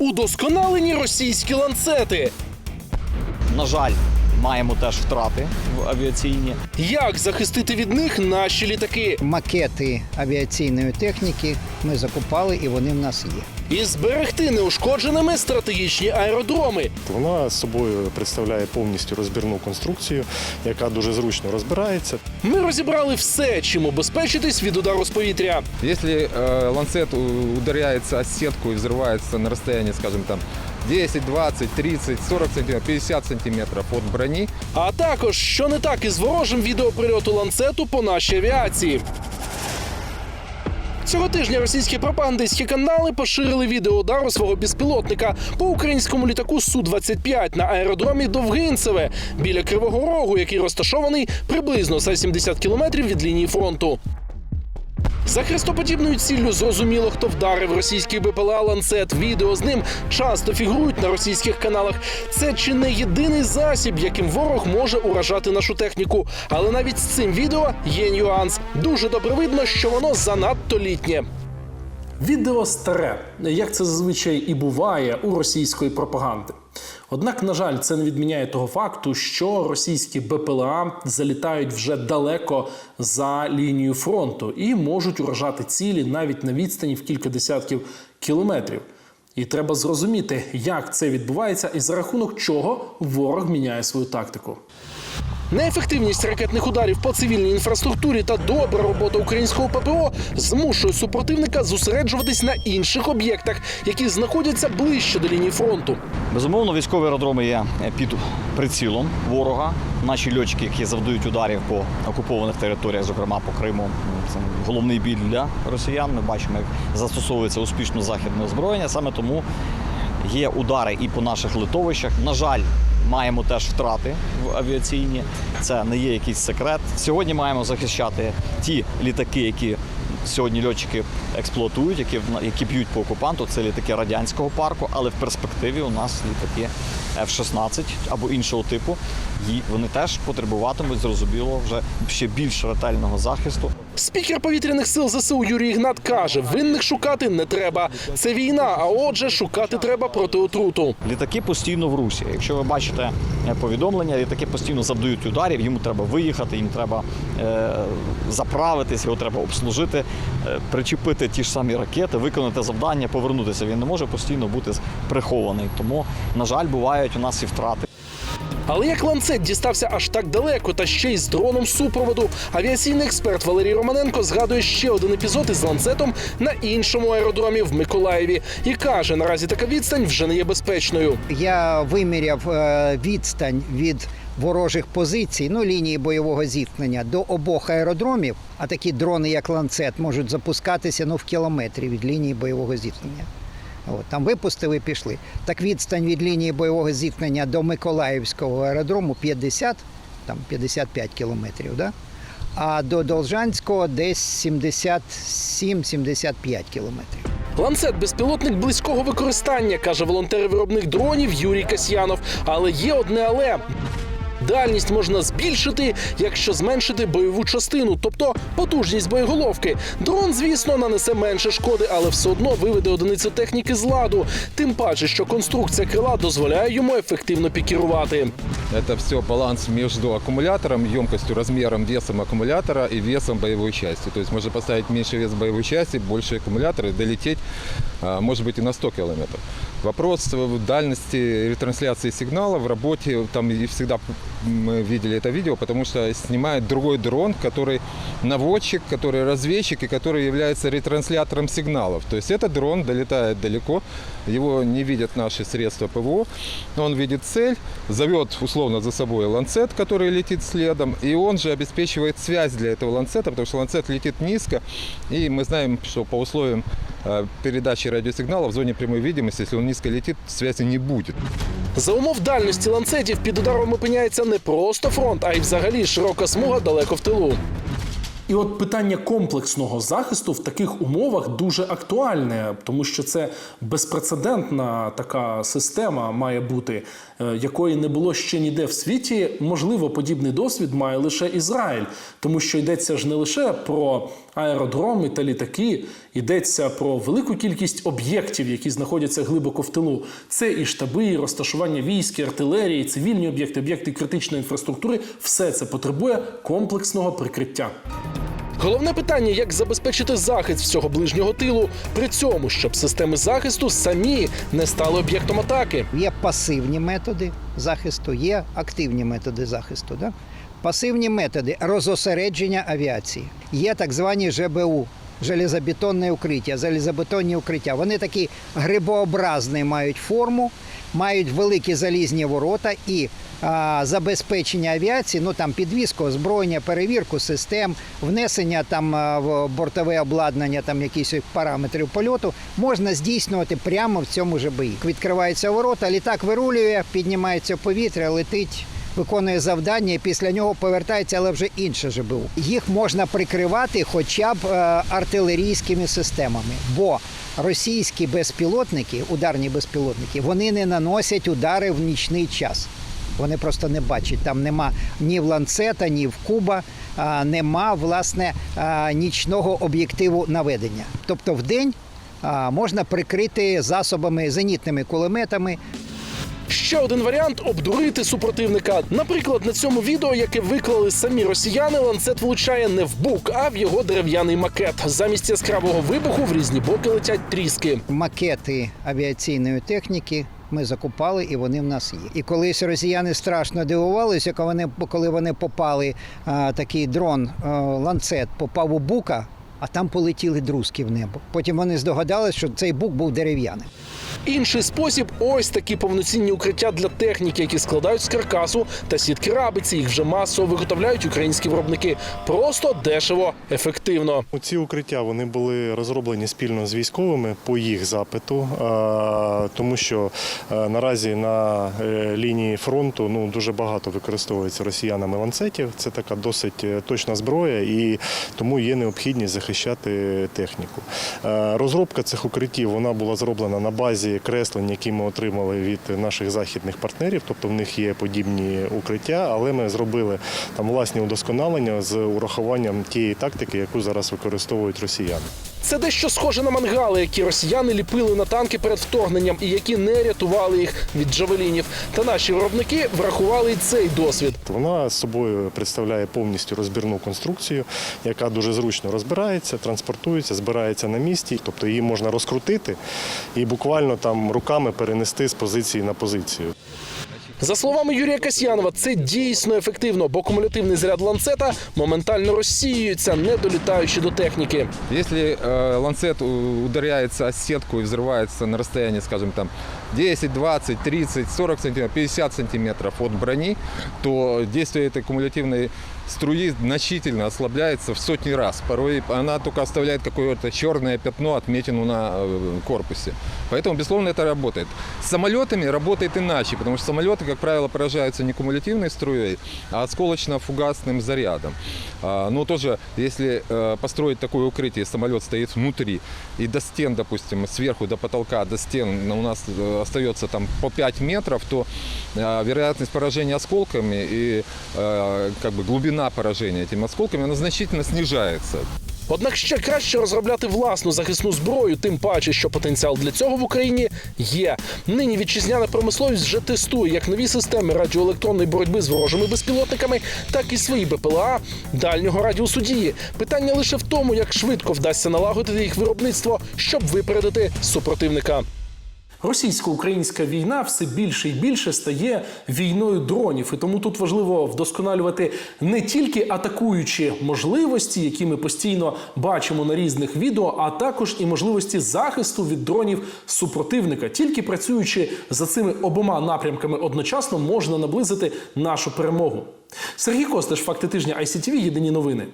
Удосконалені російські ланцети. На жаль, маємо теж втрати в авіаційні. Як захистити від них наші літаки? макети авіаційної техніки ми закупали і вони в нас є. І зберегти неушкодженими стратегічні аеродроми. Вона собою представляє повністю розбірну конструкцію, яка дуже зручно розбирається. Ми розібрали все, чим убезпечитись від удару з повітря. Если э, ланцет у- ударяется о сетку и взрывается на расстоянии, скажем, там 10, 20, 30, 40 сантиметров, 50 сантиметров от брони, А також, що не так із ворожим відеоприльоту ланцету по нашій авіації. Цього тижня російські пропагандистські канали поширили відео удару свого безпілотника по українському літаку Су-25 на аеродромі Довгинцеве біля Кривого Рогу, який розташований приблизно за 70 кілометрів від лінії фронту. За хрестоподібною ціллю зрозуміло, хто вдарив російський БПЛА ланцет. Відео з ним часто фігурують на російських каналах. Це чи не єдиний засіб, яким ворог може уражати нашу техніку. Але навіть з цим відео є нюанс. Дуже добре видно, що воно занадто літнє. Відео старе, як це зазвичай і буває у російської пропаганди. Однак, на жаль, це не відміняє того факту, що російські БПЛА залітають вже далеко за лінією фронту і можуть уражати цілі навіть на відстані в кілька десятків кілометрів. І треба зрозуміти, як це відбувається і за рахунок чого ворог міняє свою тактику. Неефективність ракетних ударів по цивільній інфраструктурі та добра робота українського ППО змушує супротивника зосереджуватись на інших об'єктах, які знаходяться ближче до лінії фронту. Безумовно, військові аеродроми є під прицілом ворога. Наші льотчики, які завдають ударів по окупованих територіях, зокрема по Криму, це головний біль для росіян. Ми бачимо, як застосовується успішно західне озброєння. Саме тому є удари і по наших литовищах. На жаль, маємо теж втрати в авіаційні. Це не є якийсь секрет. Сьогодні маємо захищати ті літаки, які сьогодні льотчики експлуатують, які, які б'ють по окупанту. Це літаки радянського парку, але в перспективі у нас літаки F-16 або іншого типу. І вони теж потребуватимуть, зрозуміло, вже ще більш ретельного захисту. Спікер повітряних сил ЗСУ Юрій Ігнат каже: винних шукати не треба. Це війна, а отже, шукати треба проти отруту. Літаки постійно в русі. Якщо ви бачите е, повідомлення, літаки постійно завдають ударів, йому треба виїхати, їм треба е, заправитись, його треба обслужити, е, причепити ті ж самі ракети, виконати завдання, повернутися. Він не може постійно бути прихований. Тому, на жаль, бувають у нас і втрати. Але як ланцет дістався аж так далеко, та ще й з дроном супроводу, авіаційний експерт Валерій Романенко згадує ще один епізод із ланцетом на іншому аеродромі в Миколаєві і каже: наразі така відстань вже не є безпечною. Я виміряв е, відстань від ворожих позицій, ну лінії бойового зіткнення до обох аеродромів. А такі дрони, як ланцет, можуть запускатися ну в кілометрі від лінії бойового зіткнення. От, там випустили, пішли. Так відстань від лінії бойового зіткнення до Миколаївського аеродрому 50, там 55 кілометрів, да? а до Должанського десь 77-75 кілометрів. Ланцет безпілотник близького використання, каже волонтер-виробник дронів Юрій Касьянов. Але є одне але. Дальність можна збільшити, якщо зменшити бойову частину, тобто потужність боєголовки. Дрон, звісно, нанесе менше шкоди, але все одно виведе одиницю техніки з ладу. Тим паче, що конструкція крила дозволяє йому ефективно пікірувати. это все баланс между аккумулятором, емкостью, размером, весом аккумулятора и весом боевой части. То есть можно поставить меньше вес боевой части, больше аккумулятора и долететь, а, может быть, и на 100 километров. Вопрос в дальности ретрансляции сигнала в работе, там и всегда мы видели это видео, потому что снимает другой дрон, который наводчик, который разведчик и который является ретранслятором сигналов. То есть этот дрон долетает далеко, его не видят наши средства ПВО, он видит цель, зовет условно за собой ланцет, который летит следом, и он же обеспечивает связь для этого ланцета, потому что ланцет летит низко, и мы знаем, что по условиям передачи радиосигнала в зоне прямой видимости, если он низко летит, связи не будет. За умов дальності ланцетів під ударом опиняється не просто фронт, а й взагалі широка смуга далеко в тилу. І от питання комплексного захисту в таких умовах дуже актуальне, тому що це безпрецедентна така система має бути, е, якої не було ще ніде в світі. Можливо, подібний досвід має лише Ізраїль, тому що йдеться ж не лише про аеродроми та літаки, йдеться про велику кількість об'єктів, які знаходяться глибоко в тилу. Це і штаби, і розташування військ, і артилерії, і цивільні об'єкти, об'єкти критичної інфраструктури. Все це потребує комплексного прикриття. Головне питання, як забезпечити захист всього ближнього тилу, при цьому, щоб системи захисту самі не стали об'єктом атаки. Є пасивні методи захисту, є активні методи захисту. Да? Пасивні методи розосередження авіації. Є так звані ЖБУ. Железобетонне укриття, залізобетонні укриття. Вони такі грибообразні мають форму, мають великі залізні ворота і а, забезпечення авіації, ну там підвізку, озброєння, перевірку систем, внесення там в бортове обладнання, там якісь параметрів польоту можна здійснювати прямо в цьому ЖБІ. Відкриваються ворота, літак вирулює, піднімається повітря, летить. Виконує завдання і після нього повертається, але вже інше ЖБУ. Їх можна прикривати хоча б е, артилерійськими системами, бо російські безпілотники, ударні безпілотники, вони не наносять удари в нічний час. Вони просто не бачать. Там нема ні в ланцета, ні в куба, а, нема власне а, нічного об'єктиву наведення. Тобто в день можна прикрити засобами зенітними кулеметами, Ще один варіант обдурити супротивника. Наприклад, на цьому відео, яке виклали самі росіяни, ланцет влучає не в бук, а в його дерев'яний макет. Замість яскравого вибуху в різні боки летять тріски. макети авіаційної техніки. Ми закупали, і вони в нас є. І колись росіяни страшно дивувалися, коли вони, коли вони попали, а, такий дрон а, ланцет попав у бука, а там полетіли друзки в небо. Потім вони здогадалися, що цей бук був дерев'яний. Інший спосіб ось такі повноцінні укриття для техніки, які складають з каркасу та сітки рабиці. Їх вже масово виготовляють українські виробники. Просто дешево, ефективно. Ці укриття вони були розроблені спільно з військовими по їх запиту, тому що наразі на е, лінії фронту ну дуже багато використовується росіянами ланцетів. Це така досить е, точна зброя, і тому є необхідність захищати техніку. Розробка цих укриттів вона була зроблена на базі креслень, які ми отримали від наших західних партнерів. Тобто в них є подібні укриття, але ми зробили там власні удосконалення з урахуванням тієї тактики, яку зараз використовують росіяни. Це дещо схоже на мангали, які росіяни ліпили на танки перед вторгненням і які не рятували їх від джавелінів. Та наші виробники врахували й цей досвід. Вона з собою представляє повністю розбірну конструкцію, яка дуже зручно розбирається, транспортується, збирається на місці. Тобто її можна розкрутити і буквально там руками перенести з позиції на позицію. За словами Юрія Касьянова, це дійсно ефективно, бо кумулятивний заряд ланцета моментально розсіюється, не долітаючи до техніки. Если э, ланцет у- ударяется о сетку и взрывается на расстоянии, скажем, там 10, 20, 30, 40 сантиметров, 50 сантиметров от брони, то действие этой кумулятивной Струи значительно ослабляется в сотни раз. Порой она только оставляет какое-то черное пятно, отметину на э, корпусе. Поэтому, безусловно, это работает. С самолетами работает иначе, потому что самолеты, как правило, поражаются не кумулятивной струей, а осколочно-фугасным зарядом. А, Но тоже, если э, построить такое укрытие, самолет стоит внутри, и до стен, допустим, сверху до потолка, до стен у нас э, остается там по 5 метров, то вероятность поражения осколками и как бы глубина поражения этими осколками, она значительно снижается. Однак ще краще розробляти власну захисну зброю, тим паче, що потенціал для цього в Україні є. Нині вітчизняна промисловість вже тестує як нові системи радіоелектронної боротьби з ворожими безпілотниками, так і свої БПЛА дальнього радіусу дії. Питання лише в тому, як швидко вдасться налагодити їх виробництво, щоб випередити супротивника. Російсько-українська війна все більше і більше стає війною дронів, і тому тут важливо вдосконалювати не тільки атакуючі можливості, які ми постійно бачимо на різних відео, а також і можливості захисту від дронів супротивника. Тільки працюючи за цими обома напрямками одночасно, можна наблизити нашу перемогу. Сергій Костеш, факти тижня ICTV, єдині новини.